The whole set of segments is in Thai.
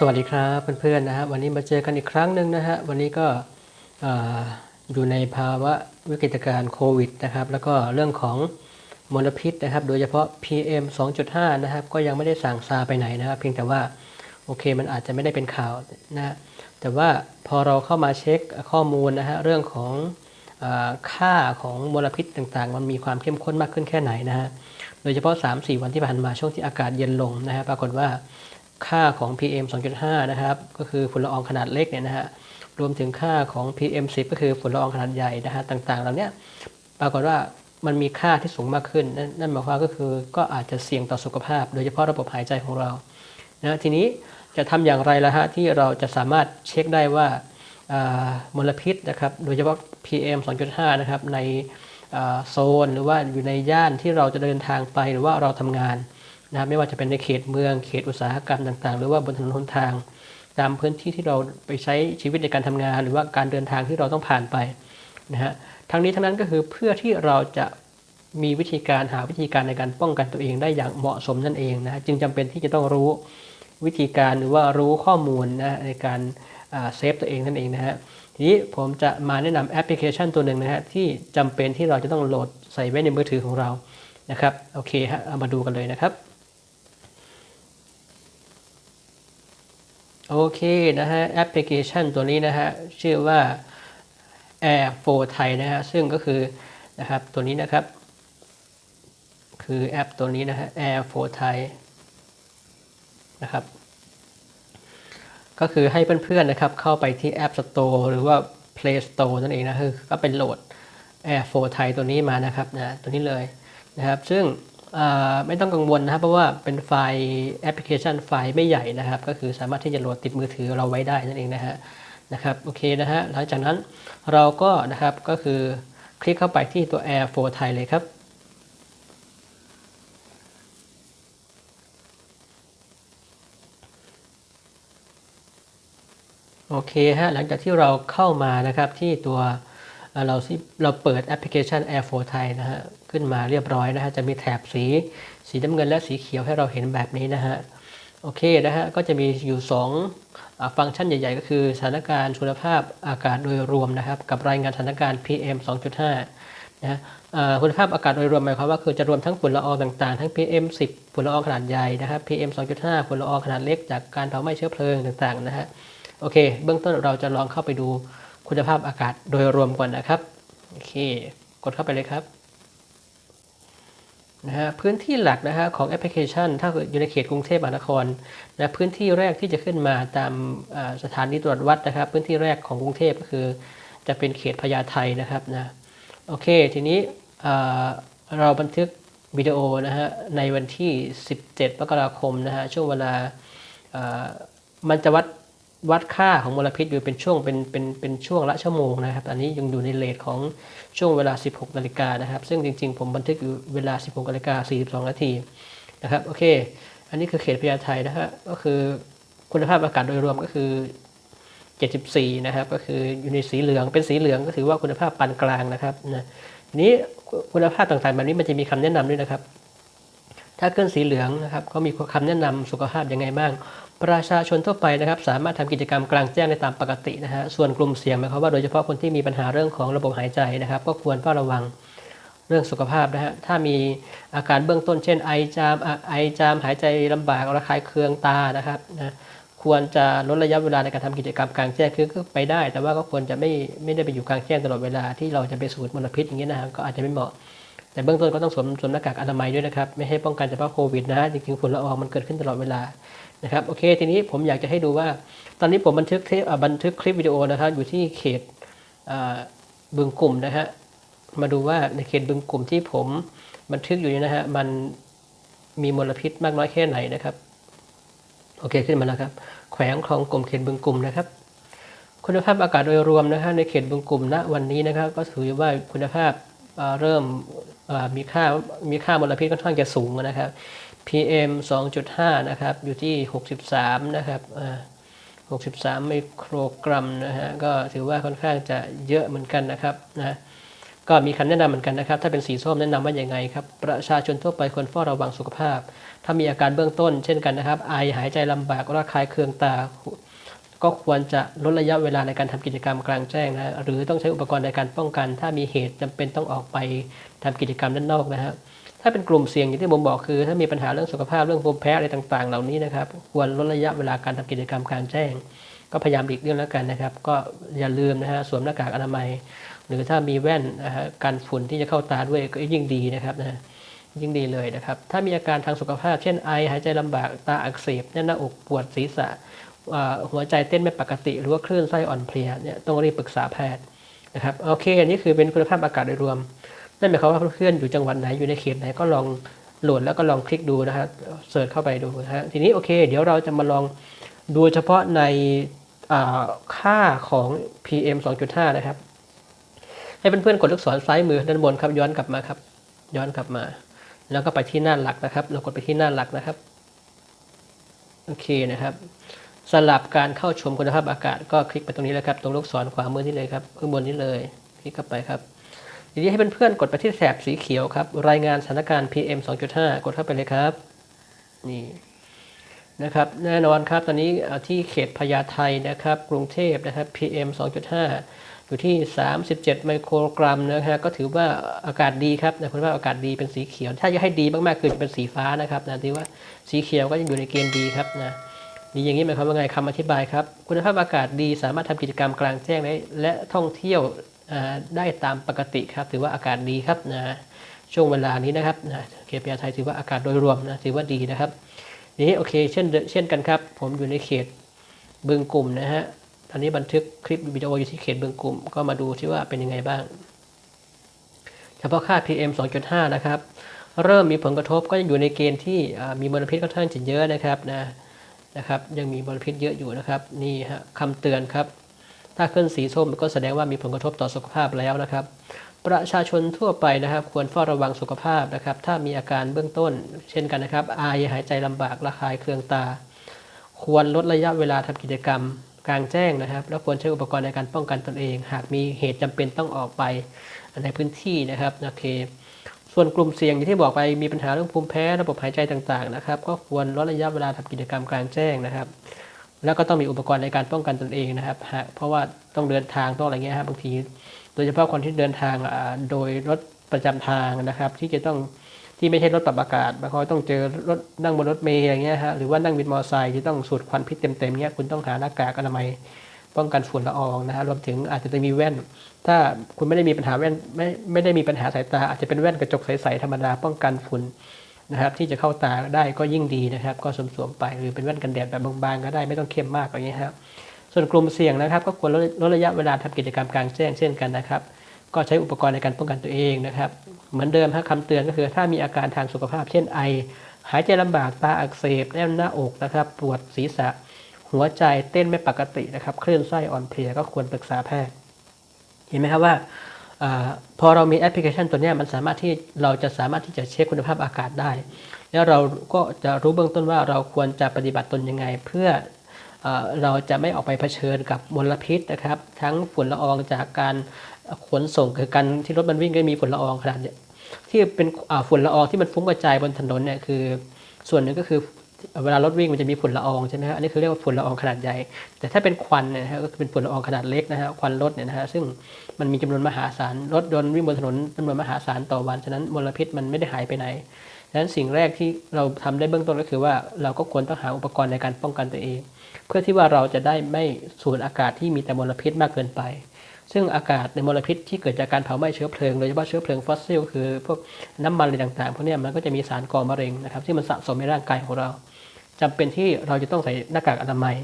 สวัสดีครับเพื่อนๆนะฮะวันนี้มาเจอกันอีกครั้งหนึ่งนะฮะวันนี้ก็อ่าอยู่ในภาวะวิกฤตการณ์โควิดนะครับแล้วก็เรื่องของมลพิษนะครับ โดยเฉพาะ PM 2.5 นะครับ ก็ยังไม่ได้สั่งซาไปไหนนะครับเพียงแต่ว่าโอเคมันอาจจะไม่ได้เป็นข่าวนะฮะแต่ว่าพอเราเข้ามาเช็คข้อมูลนะฮะเรื่องของอค่าของมลพิษต่างๆ มันมีความเข้มข้นมากขึ้นแค่ไหนนะฮะโดยเฉพาะ 3-4 วันที่ผ่านมาช่วงที่อากาศเย็นลงนะฮะปรากฏว่า ค่าของ PM 2.5 นะครับ ก็คือฝุ่นละอองขนาดเล็กเนี่ยนะฮะ รวมถึงค่าของ PM 10 ก็คือฝุ่นละอองขนาดใหญ่นะฮะ ต่างๆ เหล่านี้ปรากฏว่ามันมีค่าที่สูงมากขึ้น นั่นหมายความก็คือก็อาจจะเสี่ยงต่อสุขภาพ โดยเฉพาะระบบหายใจของเรา นะทีนี้จะทำอย่างไรล่ะฮะที่เราจะสามารถเช็คได้ว่ามลพิษนะครับ โดยเฉพาะ PM 2.5 นะครับ ในโซนหรือว่าอยู่ในย่านที่เราจะเดินทางไปหรือว่าเราทำงาน นะครับไม่ว่าจะเป็นในเขตเมืองเขตอุตสาหกรรมต่าง ๆ หรือว่าบนถนนหนทาง ตามพื้นที่ที่เราไปใช้ชีวิตในการทำงาน หรือว่าการเดินทางที่เราต้องผ่านไปนะฮะทั้งนี้ทั้งนั้นก็คือเพื่อที่เราจะมีวิธีการหาวิธีการในการป้องกันตัวเองได้อย่างเหมาะสมนั่นเองนะฮะจึงจำเป็นที่จะต้องรู้วิธีการหรือว่ารู้ข้อมูลนะในการเซฟตัวเองนั่นเองนะฮะทีนี้ผมจะมาแนะนำแอปพลิเคชันตัวหนึ่งนะฮะที่จำเป็นที่เราจะต้องโหลดใส่ไว้ในมือถือของเรานะครับโอเคฮะเอามาดูกันเลยนะครับ โอเคนะฮะแอปพลิเคชันตัวนี้นะฮะชื่อว่า Air 4 Thai นะฮะซึ่งก็คือนะครับตัวนี้นะครับ คือแอปตัวนี้นะฮะ Air 4 Thai นะครับ ก็คือให้เพื่อนๆนะครับเข้าไปที่ App Store หรือว่า Play Store นั่นเองนะคือก็เป็นโหลด Air 4 Thai ตัวนี้มานะครับนะตัวนี้เลยนะครับ ซึ่ง ไม่ต้องกังวลนะครับ เพราะว่าเป็นไฟล์แอปพลิเคชันไฟล์ไม่ใหญ่นะครับ ก็คือสามารถที่จะโหลดติดมือถือเราไว้ได้นั่นเองนะฮะนะครับโอเคนะฮะหลังจากนั้นเราก็นะครับก็คือคลิกเข้าไปที่ตัว Air 4 Thai เลยครับโอเคฮะหลังจากที่เราเข้ามานะครับที่ตัว เราเราเปิดแอปพลิเคชัน Air 4 Thai นะฮะขึ้นมาเรียบร้อยนะฮะจะมีแถบสี สีน้ำเงินและสีเขียวให้เราเห็นแบบนี้นะฮะโอเคนะฮะก็จะมีอยู่2ฟังก์ชันใหญ่ ๆ ก็คือสถานการณ์คุณภาพอากาศโดยรวมนะครับกับรายงานสถานการณ์ PM 2.5นะคุณภาพอากาศโดยรวมหมายความว่าคือจะรวมทั้งฝุ่นละอองต่างๆ ทั้ง PM 10ฝุ่นละอองขนาดใหญ่นะครับ PM 2.5ฝุ่นละอองขนาดเล็กจากการเผาไหม้เชื้อเพลิงต่างๆนะฮะโอเค เบื้องต้นเราจะลองเข้าไปดู คุณภาพอากาศโดยรวมก่อนนะครับโอเคกดเข้าไปเลยครับนะฮะพื้นที่หลักนะฮะของแอปพลิเคชัน ถ้าอยู่ในเขตกรุงเทพมหานครนะพื้นที่แรกที่จะขึ้นมาตามสถานีตรวจวัดนะครับ พื้นที่แรกของกรุงเทพก็คือ จะเป็นเขตพญาไทนะครับนะโอเค ทีนี้เราบันทึกวิดีโอนะฮะในวันที่ 17มกราคมนะฮะช่วงเวลามันจะวัด วัดค่าของมลพิษอยู่เป็นช่วงเป็นเป็นเป็นช่วงละชั่วโมงนะครับ อันนี้ยังอยู่ในเลทของช่วงเวลา 16นาฬิกานะครับ ซึ่งจริงๆ ผมบันทึกอยู่เวลา 16นาฬิกา42นาทีนะครับโอเค อันนี้คือเขตพญาไทนะฮะก็คือคุณภาพอากาศโดยรวมก็คือ 74 นะครับ ก็คืออยู่ในสีเหลืองเป็นสีเหลืองก็ถือว่าคุณภาพปานกลางนะครับนะนี้คุณภาพต่างๆแบบนี้มันจะมีคำแนะนำด้วยนะครับ ถ้าขึ้นสีเหลืองนะครับเขามีคำแนะนำสุขภาพยังไงบ้าง ประชาชนทั่วไปนะครับสามารถทำกิจกรรมกลางแจ้งได้ตามปกตินะฮะส่วนกลุ่มเสี่ยงหมายความว่าโดยเฉพาะคนที่มีปัญหาเรื่องของระบบหายใจนะครับ ก็ควรเฝ้าระวังเรื่องสุขภาพนะฮะถ้ามีอาการเบื้องต้นเช่นไอจามไอจามหายใจลำบากระคายเคืองตานะครับนะควรจะลดระยะเวลาในการทำกิจกรรมกลางแจ้งคือก็ไปได้ แต่ว่าก็ควรจะไม่ไม่ได้ไปอยู่กลางแจ้งตลอดเวลาที่เราจะไปสูดมลพิษอย่างนี้นะฮะก็อาจจะไม่เหมาะ แต่เบื้องต้นก็ต้องสวมสวมหน้ากากอนามัยด้วยนะครับ ไม่ให้ป้องกันเฉพาะโควิดนะจริงๆฝุ่นละอองมันเกิดขึ้นตลอดเวลานะครับโอเค ทีนี้ผมอยากจะให้ดูว่า ตอนนี้ผมบันทึกเทปบันทึกคลิปวิดีโอนะครับอยู่ที่เขตบึงกลุ่มนะฮะมาดูว่าในเขตบึงกลุ่มที่ผมบันทึกอยู่นี่นะฮะมันมีมลพิษมากน้อยแค่ไหนนะครับ โอเคขึ้นมาแล้วครับ แขวงคลองกลุ่มเขตบึงกลุ่มนะครับ คุณภาพอากาศโดยรวมนะฮะในเขตบึงกลุ่มณวันนี้นะครับ ก็ถือว่าคุณภาพเริ่ม มีค่ามีค่ามลพิษค่อนข้างจะสูงนะครับ PM 2.5 นะครับ อยู่ที่ 63 นะครับ63 ไมโครกรัมนะฮะ ก็ถือว่าค่อนข้างจะเยอะเหมือนกันนะครับนะก็มีคำแนะนำเหมือนกันนะครับ ถ้าเป็นสีส้มแนะนำว่าอย่างไงครับ ประชาชนทั่วไปควรเฝ้าระวังสุขภาพ ถ้ามีอาการเบื้องต้น เช่นกันนะครับ ไอหายใจลำบากระคายเคืองตา ก็ควรจะลดระยะเวลาในการทำกิจกรรมกลางแจ้งนะ หรือต้องใช้อุปกรณ์ในการป้องกัน ถ้ามีเหตุจำเป็นต้องออกไป ทำกิจกรรมด้านนอกนะครับถ้าเป็นกลุ่มเสี่ยงอย่างที่ผมบอกคือ ถ้ามีปัญหาเรื่องสุขภาพเรื่องภูมิแพ้อะไรต่าง ๆ เหล่านี้นะครับ ควรลดระยะเวลาการทำกิจกรรมกลางแจ้ง ก็พยายามหลีกเลี่ยงแล้วกันนะครับ ก็อย่าลืมนะฮะสวมหน้ากากอนามัย หรือถ้ามีแว่นนะฮะกันฝุ่นที่จะเข้าตาด้วยก็ยิ่งดีนะครับนะยิ่งดีเลยนะครับ ถ้ามีอาการทางสุขภาพ เช่นไอ หายใจลำบากตาอักเสบแน่นหน้าอกปวดศีรษะหัวใจเต้นไม่ปกติ หรือว่าคลื่นไส้อ่อนเพลียเนี่ยต้องรีบปรึกษาแพทย์นะครับโอเคอันนี้คือเป็นคุณภาพอากาศโดยรวม นั่นหมายความว่าเพื่อนๆอยู่จังหวัดไหนอยู่ในเขตไหนก็ลองโหลดแล้วก็ลองคลิกดูนะฮะเสิร์ชเข้าไปดูนะฮะทีนี้โอเค เดี๋ยวเราจะมาลองดูเฉพาะในค่าของ PM 2.5 นะครับ ให้เพื่อนๆกดลูกศรซ้ายมือด้านบนครับย้อนกลับมาครับ ย้อนกลับมา แล้วก็ไปที่หน้าหลักนะครับ เรากดไปที่หน้าหลักนะครับโอเคนะครับสลับการเข้าชมคุณภาพอากาศก็คลิกไปตรงนี้เลยครับ ตรงลูกศรขวามือนี่เลยครับข้างบนนี้เลย คลิกเข้าไปครับ ทีนี้ให้เพื่อนๆกดไปที่แถบสีเขียวครับ รายงานสถานการณ์ PM 2.5 กดเข้าไปเลยครับนี่นะครับ แน่นอนครับตอนนี้ที่เขตพญาไทนะครับ กรุงเทพนะครับ PM 2.5 อยู่ที่ 37 ไมโครกรัมนะฮะก็ถือว่าอากาศดีครับนะคุณว่าอากาศดีเป็นสีเขียว ถ้าจะให้ดีมากๆคือจะเป็นสีฟ้านะครับนะถือว่าสีเขียวก็ยังอยู่ในเกณฑ์ดีครับนะดีอย่างนี้หมายความว่าไงคำอธิบายครับ คุณภาพอากาศดีสามารถทำกิจกรรมกลางแจ้งได้และท่องเที่ยว ได้ตามปกติครับ ถือว่าอากาศดีครับนะช่วงเวลานี้นะครับนะเขตพญาไทถือว่าอากาศโดยรวมนะถือว่าดีนะครับนี้โอเคเช่นเช่นกันครับ ผมอยู่ในเขตบึงกลุ่มนะฮะตอนนี้บันทึกคลิปวิดีโออยู่ที่เขตบึงกลุ่ม ก็มาดูที่ว่าเป็นยังไงบ้าง เฉพาะค่า PM 2.5 นะครับ เริ่มมีผลกระทบก็ยังอยู่ในเกณฑ์ที่มีมลพิษค่อนข้างจะเยอะนะครับนะนะครับ ยังมีมลพิษเยอะอยู่นะครับ นี่ฮะคำเตือนครับ ถ้าขึ้นสีส้มก็แสดงว่ามีผลกระทบต่อสุขภาพแล้วนะครับ ประชาชนทั่วไปนะครับ ควรเฝ้าระวังสุขภาพนะครับ ถ้ามีอาการเบื้องต้น เช่นกันนะครับ ไอายหายใจลำบากระคายเคืองตา ควรลดระยะเวลาทำกิจกรรมกลางแจ้งนะครับ แล้วควรใช้อุปกรณ์ในการป้องกันตนเอง หากมีเหตุจำเป็นต้องออกไปในพื้นที่นะครับโอเค ส่วนกลุ่มเสี่ยงอย่างที่บอกไปมีปัญหาเรื่องภูมิแพ้ระบบหายใจต่างๆนะครับ ก็ควรลดระยะเวลาทำกิจกรรมกลางแจ้งนะครับ แล้วก็ต้องมีอุปกรณ์ในการป้องกันตนเองนะครับ เพราะว่าต้องเดินทางต้องอะไรเงี้ยครับบางที โดยเฉพาะคนที่เดินทางโดยรถประจำทางนะครับ ที่จะต้องที่ไม่ใช่รถปรับอากาศบางคนต้องเจอรถนั่งบนรถเมล์อย่างเงี้ยฮะหรือว่านั่งวินมอเตอร์ไซค์ที่ต้องสูดควันพิษเต็มๆเงี้ยคุณต้องหาหน้ากากอนามัยป้องกันฝุ่นละอองนะฮะรวมถึงอาจจะมีแว่น ถ้าคุณไม่ได้มีปัญหาแว่นไม่ไม่ได้มีปัญหาสายตาอาจจะเป็นแว่นกระจกใสๆธรรมดาป้องกันฝุ่น นะครับที่จะเข้าตาได้ก็ยิ่งดีนะครับ ก็สวมๆไปหรือเป็นแว่นกันแดดแบบบางๆก็ได้ไม่ต้องเข้มมากอย่างเงี้ยครับส่วนกลุ่มเสี่ยงนะครับ ก็ควรลดระยะเวลาทำกิจกรรมกลางแจ้งเช่นกันนะครับ ก็ใช้อุปกรณ์ในการป้องกันตัวเองนะครับ เหมือนเดิมฮะคำเตือนก็คือ ถ้ามีอาการทางสุขภาพ เช่นไอ หายใจลำบากตาอักเสบแน่นหน้าอกนะครับ ปวดศีรษะ หัวใจเต้นไม่ปกตินะครับคลื่นไส้อ่อนเพลียก็ควรปรึกษาแพทย์เห็นไหมครับว่า พอเรามีแอปพลิเคชันตัวนี้มันสามารถที่เราจะสามารถที่จะเช็คคุณภาพอากาศได้ แล้วเราก็จะรู้เบื้องต้นว่าเราควรจะปฏิบัติตนยังไง เพื่อเอเราจะไม่ออกไปเผชิญกับมลพิษนะครับ ทั้งฝุ่นละอองจากการขนส่งคือการที่รถมันวิ่งก็มีฝุ่นละอองขนาดที่เป็นฝุ่นละอองที่มันฟุ้งกระจายบนถนนเนี่ยคือ ส่วนหนึ่งก็คือเวลารถวิ่งมันจะมีฝุ่นละอองใช่ไหมฮะอันนี้คือเรียกว่าฝุ่นละอองขนาดใหญ่ แต่ถ้าเป็นควันเนี่ยนะฮะก็เป็นฝุ่นละอองขนาดเล็กนะฮะควันรถเนี่ยนะฮะซึ่ง มันมีจำนวนมหาศาลรถยนต์วิ่งบนถนนจำนวนมหาศาลต่อวันฉะนั้นมลพิษมันไม่ได้หายไปไหนดังนั้นสิ่งแรกที่เราทำได้เบื้องต้นก็คือว่าเราก็ควรต้องหาอุปกรณ์ในการป้องกันตัวเอง เพื่อที่ว่าเราจะได้ไม่สูดอากาศที่มีแต่มลพิษมากเกินไป ซึ่งอากาศในมลพิษที่เกิดจากการเผาไหม้เชื้อเพลิงโดยเฉพาะเชื้อเพลิงฟอสซิลคือพวกน้ำมันอะไรต่างๆพวกนี้มันก็จะมีสารก่อมะเร็งนะครับที่มันสะสมในร่างกายของเรา จำเป็นที่เราจะต้องใส่หน้ากากอนามัย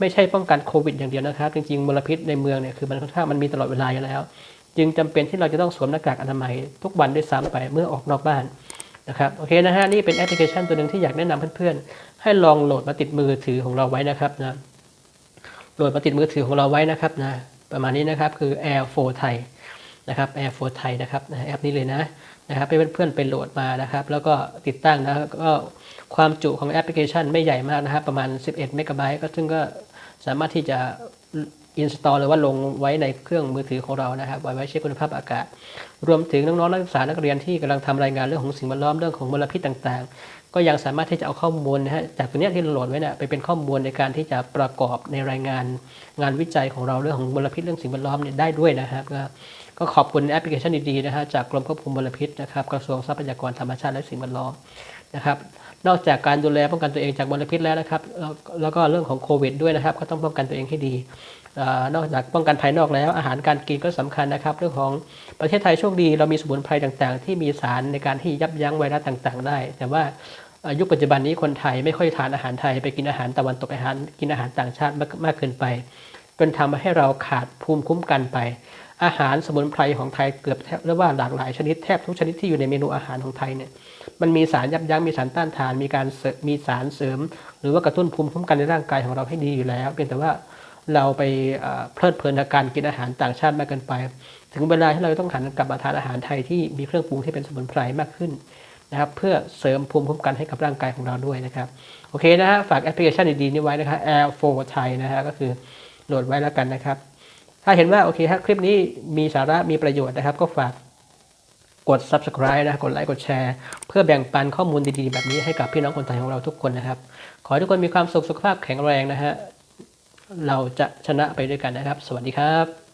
ไม่ใช่ป้องกันโควิดอย่างเดียวนะครับ จริงๆมลพิษในเมืองเนี่ยคือมันค่อนข้างมันมีตลอดเวลาอยู่แล้ว จึงจำเป็นที่เราจะต้องสวมหน้ากากอนามัย ทุกวันด้วยซ้ำไปเมื่อออกนอกบ้านนะครับโอเคนะฮะนี่เป็นแอปพลิเคชันตัวหนึ่งที่อยากแนะนำเพื่อนๆ ให้ลองโหลดมาติดมือถือของเราไว้นะครับนะโหลดมาติดมือถือของเราไว้นะครับนะประมาณนี้นะครับคือ Air 4 Thai นะครับ Air 4 Thai นะครับแอปนี้เลยนะนะครับให้เพื่อนๆไปโหลดมานะครับ แล้วก็ติดตั้งนะก็ความจุของแอปพลิเคชันไม่ใหญ่มากนะครับ ประมาณ 11เมกะไบต์ก็ซึ่งก็สามารถที่จะอินสตอลหรือว่าลงไว้ในเครื่องมือถือของเรานะครับ ไว้ไว้เช็คคุณภาพอากาศ รวมถึงน้องๆนักศึกษานักเรียนที่กำลังทำรายงานเรื่องของสิ่งแวดล้อมเรื่องของมลพิษต่างๆ ก็ยังสามารถที่จะเอาข้อมูลนะฮะจากตัวเนี้ยที่เราโหลดไว้เนี่ยไปเป็นข้อมูลในการที่จะประกอบในรายงานงานวิจัยของเราเรื่องของมลพิษเรื่องสิ่งแวดล้อมเนี่ยได้ด้วยนะครับ ก็ขอบคุณแอปพลิเคชันดีๆนะฮะจากกรมควบคุมมลพิษนะครับกระทรวงทรัพยากรธรรมชาติและสิ่งแวดล้อมนะครับนอกจากการดูแลป้องกันตัวเองจากมลพิษแล้วนะครับ แล้วก็เรื่องของโควิดด้วยนะครับ ก็ต้องป้องกันตัวเองให้ดีนอกจากป้องกันภายนอกแล้ว อาหารการกินก็สำคัญนะครับ เรื่องของประเทศไทยโชคดี เรามีสมุนไพรต่างๆ ที่มีสารในการที่ยับยั้งไวรัสต่างๆ ได้ แต่ว่ายุคปัจจุบันนี้คนไทยไม่ค่อยทานอาหารไทยไปกินอาหารตะวันตกอาหารกินอาหารต่างชาติมากมากเกินไปจนทำให้เราขาดภูมิคุ้มกันไป อาหารสมุนไพรของไทยเกือบแทบเรียกว่าหลากหลายชนิดแทบทุกชนิดที่อยู่ในเมนูอาหารของไทยเนี่ยมันมีสารยับยั้งมีสารต้านทาน มีการมีสารเสริม หรือว่ากระตุ้นภูมิคุ้มกันในร่างกายของเราให้ดีอยู่แล้วเพียงแต่ว่าเราไปเอ่อเพลิดเพลินกับการกินอาหารต่างชาติมากเกินไป ถึงเวลาที่เราต้องหันกลับมาทานอาหารไทยที่มีเครื่องปรุงที่เป็นสมุนไพรมากขึ้นนะครับเพื่อเสริมภูมิคุ้มกันให้กับร่างกายของเราด้วยนะครับโอเคนะฮะฝากแอปพลิเคชันดีๆนี้ไว้นะครับ Air 4 Thai นะฮะก็คือโหลดไว้แล้วกันนะครับ ถ้าเห็นว่าโอเคฮะคลิปนี้มีสาระมีประโยชน์นะครับ ก็ฝากกด subscribe นะกดไลค์กดแชร์เพื่อแบ่งปันข้อมูลดีๆ แบบนี้ให้กับพี่น้องคนไทยของเราทุกคนนะครับ ขอให้ทุกคนมีความสุขสุขภาพแข็งแรงนะฮะเราจะชนะไปด้วยกันนะครับ สวัสดีครับ